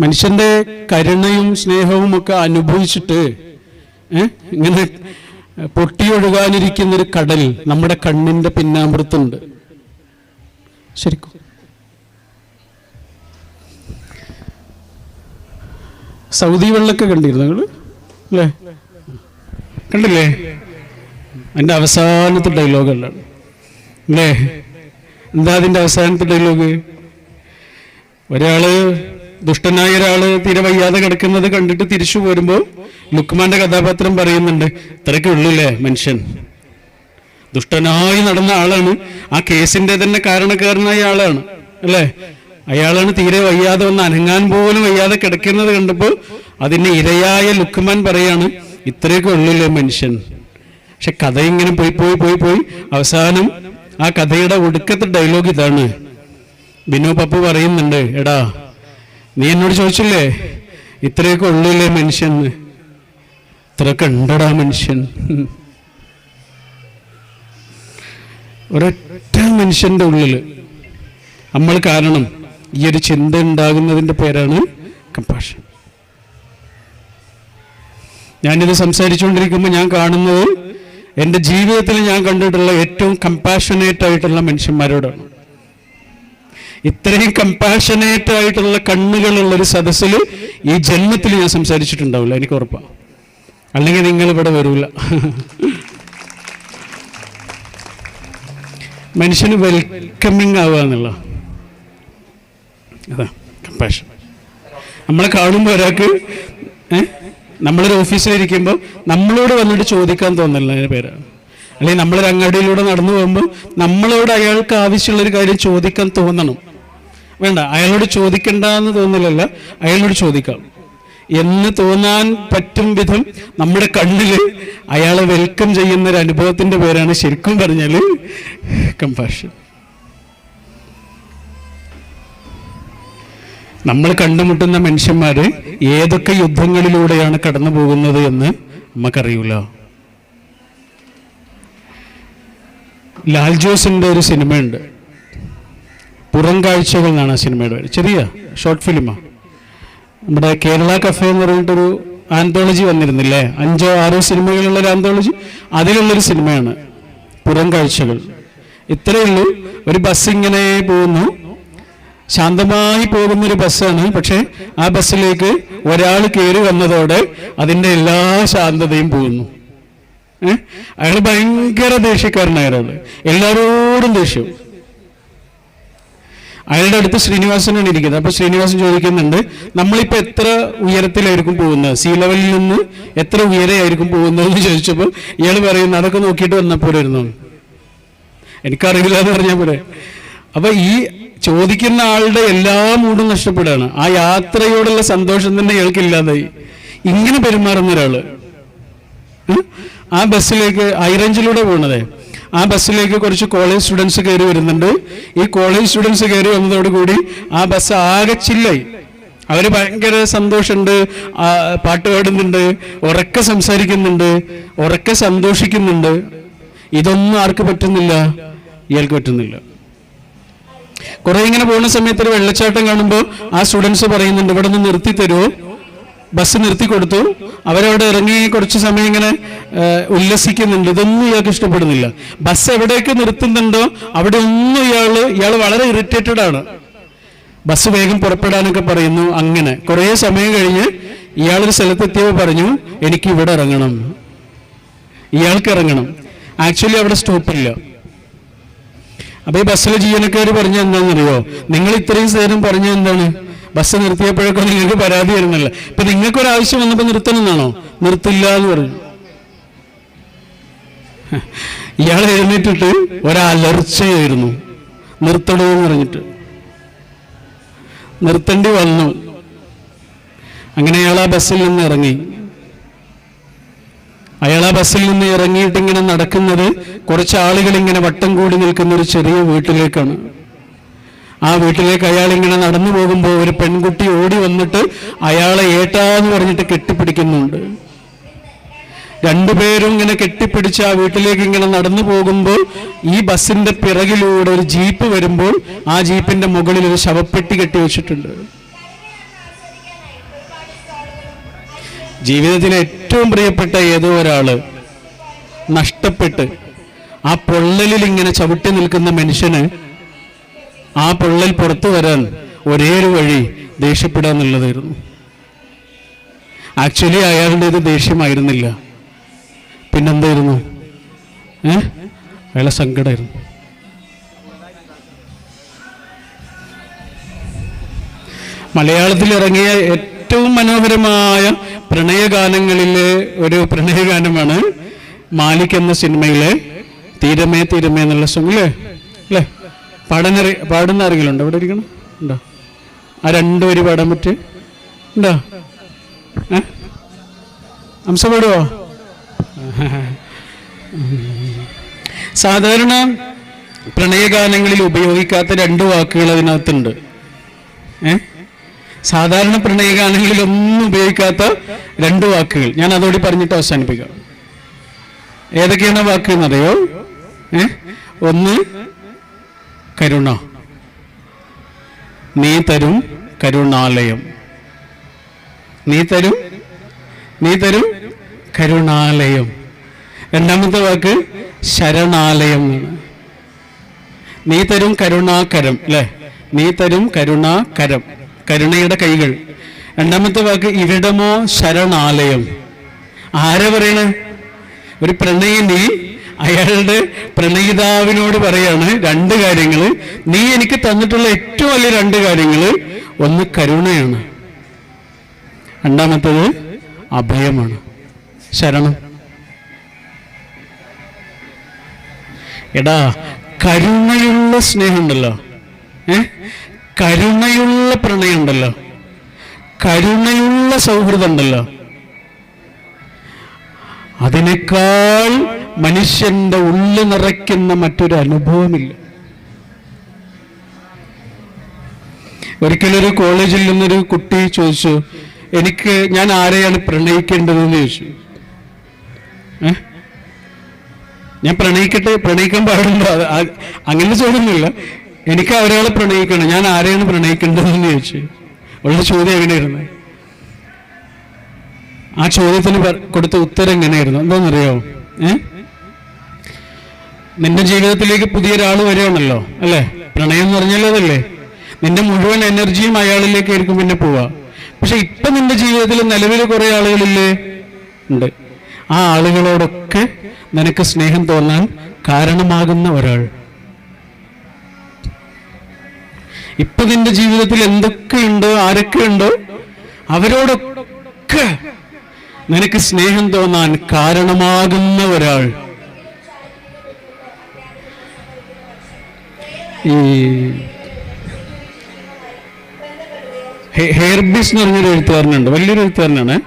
മനുഷ്യന്റെ കരുണയും സ്നേഹവും ഒക്കെ അനുഭവിച്ചിട്ട് ഇങ്ങനെ പൊട്ടിയൊഴുകാനിരിക്കുന്ന ഒരു കടൽ നമ്മുടെ കണ്ണിന്റെ പിന്നാമ്പുറത്തുണ്ട്. ശരിക്കും. സൗദി വെള്ളമൊക്കെ കണ്ടിരുന്നു നിങ്ങൾ അല്ലേ? കണ്ടില്ലേ? അതിന്റെ അവസാനത്തെ ഡയലോഗല്ല അല്ലേ? എന്താ അതിന്റെ അവസാനത്തെ ഡയലോഗ്? ഒരാൾ ദുഷ്ടനായ ഒരാൾ തീരെ വയ്യാതെ കിടക്കുന്നത് കണ്ടിട്ട് തിരിച്ചു പോരുമ്പോ ലുക്മാന്റെ കഥാപാത്രം പറയുന്നുണ്ട് ഇത്രയൊക്കെ ഉള്ളൂല്ലേ മനുഷ്യൻ? ദുഷ്ടനായി നടന്ന ആളാണ്. ആ കേസിന്റെ തന്നെ കാരണക്കാരനായ ആളാണ് അല്ലേ? അയാളാണ് തീരെ വയ്യാതെ വന്ന് അനങ്ങാൻ പോലും വയ്യാതെ കിടക്കുന്നത് കണ്ടപ്പോൾ അതിന് ഇരയായ ലുക്മാൻ പറയാണ് ഇത്രയൊക്കെ ഉള്ളൂല്ലേ മനുഷ്യൻ? പക്ഷെ കഥ ഇങ്ങനെ പോയി പോയി പോയി പോയി. അവസാനം ആ കഥയുടെ ഒടുക്കത്തെ ഡയലോഗ് ഇതാണ്. ബിനു പപ്പു പറയുന്നുണ്ട് എടാ നീ എന്നോട് ചോദിച്ചില്ലേ? ഇത്രയൊക്കെ ഉള്ളില്ലേ മനുഷ്യൻ. ഇത്രയൊക്കെ ഉണ്ടടാ മനുഷ്യൻ. ഒരൊറ്റ മനുഷ്യന്റെ ഉള്ളിൽ നമ്മൾ കാരണം ഈ ഒരു ചിന്ത ഉണ്ടാകുന്നതിന്റെ പേരാണ് കമ്പാഷൻ ഞാനിത് സംസാരിച്ചുകൊണ്ടിരിക്കുമ്പോൾ ഞാൻ കാണുന്നത് എന്റെ ജീവിതത്തിൽ ഞാൻ കണ്ടിട്ടുള്ള ഏറ്റവും കമ്പാഷനേറ്റ് ആയിട്ടുള്ള മനുഷ്യന്മാരോടാണ്. ഇത്രയും കമ്പാഷനേറ്റ് ആയിട്ടുള്ള കണ്ണുകളുള്ള ഒരു സദസ്സിൽ ഈ ജന്മത്തിൽ ഞാൻ സംസാരിച്ചിട്ടുണ്ടാവില്ല എനിക്ക് ഉറപ്പാണ് അല്ലെങ്കിൽ നിങ്ങൾ ഇവിടെ വരൂല. മനുഷ്യന് വെൽക്കമിങ് ആവുക എന്നുള്ള അതാ കമ്പാഷൻ നമ്മളെ കാണുമ്പോൾ ഒരാൾക്ക് നമ്മളൊരു ഓഫീസിലിരിക്കുമ്പോൾ നമ്മളോട് വന്നിട്ട് ചോദിക്കാൻ തോന്നില്ല അതിന്റെ പേരാണ് അല്ലെങ്കിൽ നമ്മളൊരു അങ്ങാടിയിലൂടെ നടന്നു പോകുമ്പോൾ നമ്മളോട് അയാൾക്ക് ആവശ്യമുള്ളൊരു കാര്യം ചോദിക്കാൻ തോന്നണം. വേണ്ട അയാളോട് ചോദിക്കണ്ട എന്ന് തോന്നില്ലല്ല അയാളോട് ചോദിക്കാം. എന്ന് തോന്നാൻ പറ്റും വിധം നമ്മുടെ കണ്ണിൽ അയാളെ വെൽക്കം ചെയ്യുന്ന ഒരു അനുഭവത്തിന്റെ പേരാണ് ശരിക്കും പറഞ്ഞാൽ കമ്പാഷൻ നമ്മൾ കണ്ടുമുട്ടുന്ന മനുഷ്യന്മാര് ഏതൊക്കെ യുദ്ധങ്ങളിലൂടെയാണ് കടന്നു പോകുന്നത് എന്ന് നമുക്കറിയില്ല ലാൽ ജോസിന്റെ ഒരു സിനിമയുണ്ട്. പുറം കാഴ്ചകൾ എന്നാണ് ആ സിനിമയുടെ പേര് ചെറിയ ഷോർട്ട് ഫിലിമാണ് നമ്മുടെ കേരള കഫേ എന്ന് പറഞ്ഞിട്ടൊരു ആന്തോളജി വന്നിരുന്നില്ലേ? അഞ്ചോ ആറോ സിനിമകളുള്ള ഒരു ആന്തോളജി അതിലുള്ളൊരു സിനിമയാണ് പുറം കാഴ്ചകൾ ഇത്രയേ ഉള്ളൂ. ഒരു ബസ് ഇങ്ങനെ പോകുന്നു. ശാന്തമായി പോകുന്ന ഒരു ബസ്സാണ് പക്ഷെ ആ ബസ്സിലേക്ക് ഒരാൾ കയറി വന്നതോടെ അതിന്റെ എല്ലാ ശാന്തതയും പോകുന്നു. അയാൾ ഭയങ്കര ദേഷ്യക്കാരനായ ഒരാൾ. എല്ലാവരോടും ദേഷ്യം. അയാളുടെ അടുത്ത് ശ്രീനിവാസനാണ് ഇരിക്കുന്നത്. അപ്പൊ ശ്രീനിവാസൻ ചോദിക്കുന്നുണ്ട് നമ്മളിപ്പോ എത്ര ഉയരത്തിലായിരിക്കും പോകുന്നത്? സീ ലെവലിൽ നിന്ന് എത്ര ഉയരെയായിരിക്കും പോകുന്നത് എന്ന് ചോദിച്ചപ്പോൾ ഇയാൾ പറയുന്നു അതൊക്കെ നോക്കിയിട്ട് വന്നപ്പോഴായിരുന്നു എനിക്കറിയില്ല എന്ന് പറഞ്ഞാൽ പോലെ അപ്പൊ ഈ ചോദിക്കുന്ന ആളുടെ എല്ലാ മൂടും നഷ്ടപ്പെടുകയാണ്. ആ യാത്രയോടുള്ള സന്തോഷം തന്നെ ഇയാൾക്ക് ഇല്ലാതായി. ഇങ്ങനെ പെരുമാറുന്ന ഒരാൾ ആ ബസ്സിലേക്ക് ഹൈറേഞ്ചിലൂടെ പോണതേ. ആ ബസ്സിലേക്ക് കുറച്ച് കോളേജ് സ്റ്റുഡൻസ് കയറി വരുന്നുണ്ട്. ഈ കോളേജ് സ്റ്റുഡൻസ് കയറി വന്നതോടുകൂടി ആ ബസ് ആകെ ചില്ലായി അവർ ഭയങ്കര സന്തോഷമുണ്ട്. പാട്ട് പാടുന്നുണ്ട്. ഉറക്കെ സംസാരിക്കുന്നുണ്ട്. ഉറക്കെ സന്തോഷിക്കുന്നുണ്ട്. ഇതൊന്നും ആർക്ക് പറ്റുന്നില്ല. ഇയാൾക്ക് പറ്റുന്നില്ല. കുറെ ഇങ്ങനെ പോകുന്ന സമയത്ത് ഒരു വെള്ളച്ചാട്ടം കാണുമ്പോൾ ആ സ്റ്റുഡൻസ് പറയുന്നുണ്ട് ഇവിടെ നിന്ന് നിർത്തി തരുമോ ബസ് നിർത്തി കൊടുത്തു. അവരവിടെ ഇറങ്ങി കുറച്ച് സമയം ഇങ്ങനെ ഉല്ലസിക്കുന്നുണ്ട്. ഇതൊന്നും ഇയാൾക്ക് ഇഷ്ടപ്പെടുന്നില്ല. ബസ് എവിടേക്ക് നിർത്തുന്നുണ്ടോ അവിടെ ഒന്നും ഇയാൾ ഇയാൾ വളരെ ഇറിറ്റേറ്റഡ് ആണ്. ബസ് വേഗം പുറപ്പെടാനൊക്കെ പറയുന്നു. അങ്ങനെ കുറേ സമയം കഴിഞ്ഞ് ഇയാളൊരു സ്ഥലത്തെത്തിയപ്പോൾ പറഞ്ഞു എനിക്ക് ഇവിടെ ഇറങ്ങണം. ഇയാൾക്ക് ഇറങ്ങണം. ആക്ച്വലി അവിടെ സ്റ്റോപ്പില്ല. അപ്പൊ ഈ ബസ്സിലെ ജീവനക്കാർ പറഞ്ഞ എന്താണെന്നറിയോ? നിങ്ങൾ ഇത്രയും നേരം പറഞ്ഞ എന്താണ്? ബസ് നിർത്തിയപ്പോഴൊക്കെ നിങ്ങൾക്ക് പരാതി വരുന്നില്ല. ഇപ്പൊ നിങ്ങൾക്കൊരാവശ്യം വന്നപ്പോ നിർത്തണമെന്നാണോ നിർത്തില്ല എന്ന് പറഞ്ഞു. ഇയാൾ എഴുന്നേറ്റിട്ട് ഒരലർച്ചയായിരുന്നു. നിർത്തണമെന്ന് പറഞ്ഞിട്ട്. നിർത്തേണ്ടി വന്നു. അങ്ങനെ അയാൾ ആ ബസ്സിൽ നിന്ന് ഇറങ്ങി. അയാൾ ആ ബസ്സിൽ നിന്ന് ഇറങ്ങിയിട്ട് ഇങ്ങനെ നടക്കുന്നത് കുറച്ച് ആളുകൾ ഇങ്ങനെ വട്ടം കൂടി നിൽക്കുന്ന ഒരു ചെറിയ വീട്ടിലേക്കാണ്. ആ വീട്ടിലേക്ക് അയാൾ ഇങ്ങനെ നടന്നു പോകുമ്പോൾ ഒരു പെൺകുട്ടി ഓടി വന്നിട്ട് അയാളെ ഏട്ടാന്ന് പറഞ്ഞിട്ട് കെട്ടിപ്പിടിക്കുന്നുണ്ട്. രണ്ടുപേരും ഇങ്ങനെ കെട്ടിപ്പിടിച്ച് ആ വീട്ടിലേക്ക് ഇങ്ങനെ നടന്നു പോകുമ്പോൾ ഈ ബസ്സിന്റെ പിറകിലൂടെ ഒരു ജീപ്പ് വരുമ്പോൾ ആ ജീപ്പിന്റെ മുകളിൽ ഒരു ശവപ്പെട്ടി കെട്ടി വെച്ചിട്ടുണ്ട്. ജീവിതത്തിലെ ഏറ്റവും പ്രിയപ്പെട്ട ഏതോ ഒരാൾ നഷ്ടപ്പെട്ട് ആ പൊള്ളലിൽ ഇങ്ങനെ ചവിട്ടി നിൽക്കുന്ന മനുഷ്യന് ആ പൊള്ളൽ പുറത്തു വരാൻ ഒരേ ഒരു വഴി ദേഷ്യപ്പെടുക എന്നുള്ളതായിരുന്നു ആക്ച്വലി അയാളുടേത് ദേഷ്യമായിരുന്നില്ല. പിന്നെന്തായിരുന്നു? ഏ? അയാളെ സങ്കടമായിരുന്നു മലയാളത്തിൽ ഇറങ്ങിയ ഏറ്റവും മനോഹരമായ പ്രണയഗാനങ്ങളിലെ ഒരു പ്രണയഗാനമാണ് മാലിക് എന്ന സിനിമയിലെ തീരമേ തീരമേ എന്നുള്ള സോങ് അല്ലേ പാടാനറി പാടുന്ന ആരെങ്കിലും ഉണ്ടോ ഇവിടെ ഇരിക്കണം. ഉണ്ടോ? ആ രണ്ടു വരി പാടാൻ പറ്റും ഉണ്ടോ? ഏ? അംശ പാടുവോ? സാധാരണ പ്രണയഗാനങ്ങളിൽ ഉപയോഗിക്കാത്ത രണ്ട് വാക്കുകൾ അതിനകത്തുണ്ട്. ഏ? സാധാരണ പ്രണയഗാനങ്ങളിൽ ഒന്നും ഉപയോഗിക്കാത്ത രണ്ട് വാക്കുകൾ. ഞാൻ അതോടെ പറഞ്ഞിട്ട് അവസാനിപ്പിക്കാം. ഏതൊക്കെയാണ് വാക്ക് എന്നറിയോ? ഏ? ഒന്ന് കരുണ. നീ തരും കരുണാലയം. നീ തരും നീ തരും കരുണാലയം. രണ്ടാമത്തെ വാക്ക് ശരണാലയം നീ തരും കരുണാകരം അല്ലെ? നീ തരും കരുണാകരം കരുണയുടെ കൈകൾ. രണ്ടാമത്തെ വാക്ക് ഇവിടമോ ശരണാലയം. ആരാ പറയണേ? ഒരു പ്രണയിനി അയാളുടെ പ്രണയിതാവിനോട് പറയാണ് രണ്ട് കാര്യങ്ങൾ നീ എനിക്ക് തന്നിട്ടുള്ള ഏറ്റവും വലിയ രണ്ട് കാര്യങ്ങൾ ഒന്ന് കരുണയാണ്. രണ്ടാമത്തത് അഭയമാണ്. ശരണം. എടാ കരുണയുള്ള സ്നേഹമുണ്ടല്ലോ. ഏ? കരുണയുള്ള പ്രണയമുണ്ടല്ലോ. കരുണയുള്ള സൗഹൃദം ഉണ്ടല്ലോ അതിനേക്കാൾ മനുഷ്യന്റെ ഉള്ളു നിറയ്ക്കുന്ന മറ്റൊരു അനുഭവമില്ല. ഒരിക്കലൊരു കോളേജിൽ നിന്നൊരു കുട്ടി ചോദിച്ചു എനിക്ക് ഞാൻ ആരെയാണ് പ്രണയിക്കേണ്ടതെന്ന് ചോദിച്ചു. ഞാൻ പ്രണയിക്കട്ടെ? പ്രണയിക്കാൻ പാടുണ്ടോ? അങ്ങനെ ചോദ്യമൊന്നുമില്ല. എനിക്ക് ഒരാളെ പ്രണയിക്കണം. ഞാൻ ആരെയാണ് പ്രണയിക്കേണ്ടതെന്ന് ചോദിച്ചു. ഉള്ള ചോദ്യം എങ്ങനെയായിരുന്നു? ആ ചോദ്യത്തിന് കൊടുത്ത ഉത്തരം എങ്ങനെയായിരുന്നു? എന്താണെന്നറിയോ ഏ? നിന്റെ ജീവിതത്തിലേക്ക് പുതിയൊരാൾ വരികയാണല്ലോ അല്ലേ? പ്രണയം എന്ന് പറഞ്ഞല്ലേ നിന്റെ മുഴുവൻ എനർജിയും അയാളിലേക്കായിരിക്കും പിന്നെ പോവാ പക്ഷെ ഇപ്പൊ നിന്റെ ജീവിതത്തിൽ നിലവിൽ കുറെ ആളുകളില്ലേ? ഉണ്ട്. ആ ആളുകളോടൊക്കെ നിനക്ക് സ്നേഹം തോന്നാൻ കാരണമാകുന്ന ഒരാൾ. ഇപ്പൊ നിന്റെ ജീവിതത്തിൽ എന്തൊക്കെ ഉണ്ടോ ആരൊക്കെ ഉണ്ടോ അവരോടൊക്കെ നിനക്ക് സ്നേഹം തോന്നാൻ കാരണമാകുന്ന ഒരാൾ. ഈ ഹെയർബിസ് എന്ന് പറഞ്ഞൊരു എഴുത്തുകാരനുണ്ട്. വലിയൊരു എഴുത്തുകാരനാണ്.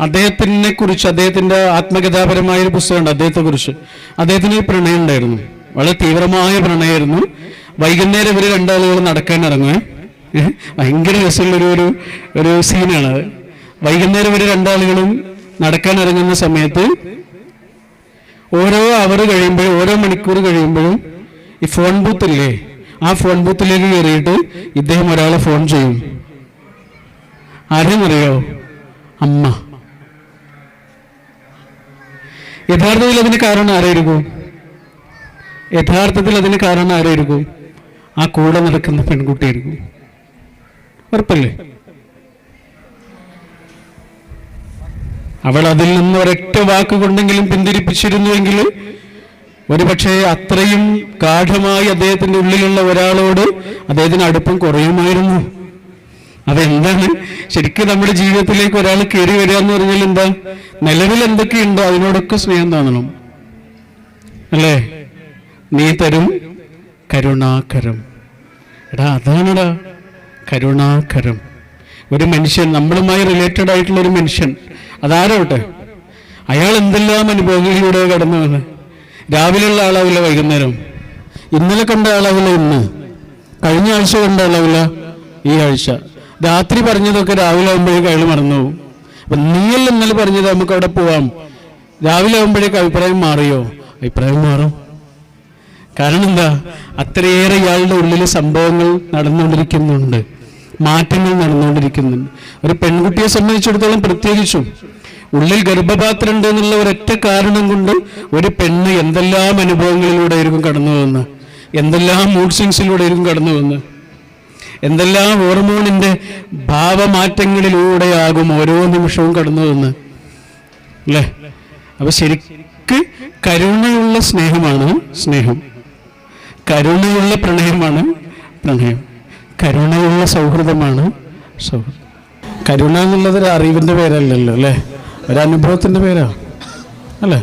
അദ്ദേഹത്തിനെ കുറിച്ച് അദ്ദേഹത്തിന്റെ ആത്മകഥാപരമായ ഒരു പുസ്തകമുണ്ട് അദ്ദേഹത്തെ കുറിച്ച് അദ്ദേഹത്തിന് പ്രണയം ഉണ്ടായിരുന്നു. വളരെ തീവ്രമായ പ്രണയമായിരുന്നു. വൈകുന്നേരം ഇവർ രണ്ടാളുകൾ നടക്കാൻ ഇറങ്ങുക? ഭയങ്കര രസമുള്ള ഒരു ഒരു സീനാണ് അത്. വൈകുന്നേരം ഇവർ രണ്ടാളുകളും നടക്കാൻ ഇറങ്ങുന്ന സമയത്ത് ഓരോ അവർ കഴിയുമ്പോഴും ഓരോ മണിക്കൂർ കഴിയുമ്പോഴും ഈ ഫോൺ ബൂത്ത് ഇല്ലേ? ആ ഫോൺ ബൂത്തിലേക്ക് കയറിയിട്ട് ഇദ്ദേഹം ഒരാളെ ഫോൺ ചെയ്യും. ആരെന്നറിയോ? അമ്മ. യഥാർത്ഥത്തിൽ അതിന് കാരണം ആരായിരിക്കും? യഥാർത്ഥത്തിൽ അതിന് കാരണം ആരായിരിക്കും? ആ കൂടെ നടക്കുന്ന പെൺകുട്ടിയായിരിക്കും. ഉറപ്പല്ലേ? അവൾ അതിൽ നിന്ന് ഒരൊറ്റ വാക്കുകൊണ്ടെങ്കിലും പിന്തിരിപ്പിച്ചിരുന്നുവെങ്കിൽ ഒരുപക്ഷെ അത്രയും ഗാഠമായി അദ്ദേഹത്തിന്റെ ഉള്ളിലുള്ള ഒരാളോട് അദ്ദേഹത്തിന് അടുപ്പം കുറയുമായിരുന്നു. അതെന്താണ്? ശരിക്കും നമ്മുടെ ജീവിതത്തിലേക്ക് ഒരാൾ കയറി വരിക എന്ന് പറഞ്ഞാൽ എന്താ? നിലവിൽ എന്തൊക്കെയുണ്ടോ അതിനോടൊക്കെ സ്നേഹം തോന്നണം. അല്ലേ? നീ തരും കരുണാകരം. എടാ അതാണടാ കരുണാകരം. ഒരു മനുഷ്യൻ നമ്മളുമായി റിലേറ്റഡ് ആയിട്ടുള്ള ഒരു മനുഷ്യൻ അതാരോട്ടെ? അയാൾ എന്തെല്ലാം അനുഭവങ്ങളിലൂടെ കടന്നു വന്ന് രാവിലെയുള്ള ആളാവില്ല വൈകുന്നേരം. ഇന്നലെ കണ്ട ആളാവില്ല ഇന്ന്. കഴിഞ്ഞ ആഴ്ച കണ്ട ആളാവില്ല ഈ ആഴ്ച. രാത്രി പറഞ്ഞതൊക്കെ രാവിലെ ആകുമ്പോഴേക്ക് അയാൾ മറന്നു പോകും അപ്പൊ നീയല്ല ഇന്നലെ പറഞ്ഞത് നമുക്ക് അവിടെ പോവാം. രാവിലെ ആകുമ്പോഴേക്ക് അഭിപ്രായം മാറിയോ? അഭിപ്രായം മാറും. കാരണം എന്താ? അത്രയേറെ ഇയാളുടെ ഉള്ളിൽ സംഭവങ്ങൾ നടന്നുകൊണ്ടിരിക്കുന്നുണ്ട്. മാറ്റങ്ങൾ നടന്നുകൊണ്ടിരിക്കുന്നുണ്ട്. ഒരു പെൺകുട്ടിയെ സംബന്ധിച്ചിടത്തോളം പ്രത്യേകിച്ചും ഉള്ളിൽ ഗർഭപാത്രം ഉണ്ട് എന്നുള്ള ഒരൊറ്റ കാരണം കൊണ്ട് ഒരു പെണ്ണ് എന്തെല്ലാം അനുഭവങ്ങളിലൂടെ ആയിരിക്കും കടന്നു വന്ന്? എന്തെല്ലാം മൂഡ് സ്വിങ്സിലൂടെ ആയിരിക്കും കടന്നു വന്ന്? എന്തെല്ലാം ഹോർമോണിന്റെ ഭാവമാറ്റങ്ങളിലൂടെയാകും ഓരോ നിമിഷവും കടന്നു വന്ന്? അല്ലേ? അപ്പൊ ശരിക്ക് കരുണയുള്ള സ്നേഹമാണ് സ്നേഹം. കരുണയുള്ള പ്രണയമാണ് പ്രണയം. കരുണയുള്ള സൗഹൃദമാണ് സൗഹൃദം. കരുണ എന്നുള്ളത് ഒരു പേരല്ലല്ലോ അല്ലേ? ഒരു പേരാണ് പേരാ? അല്ലേ?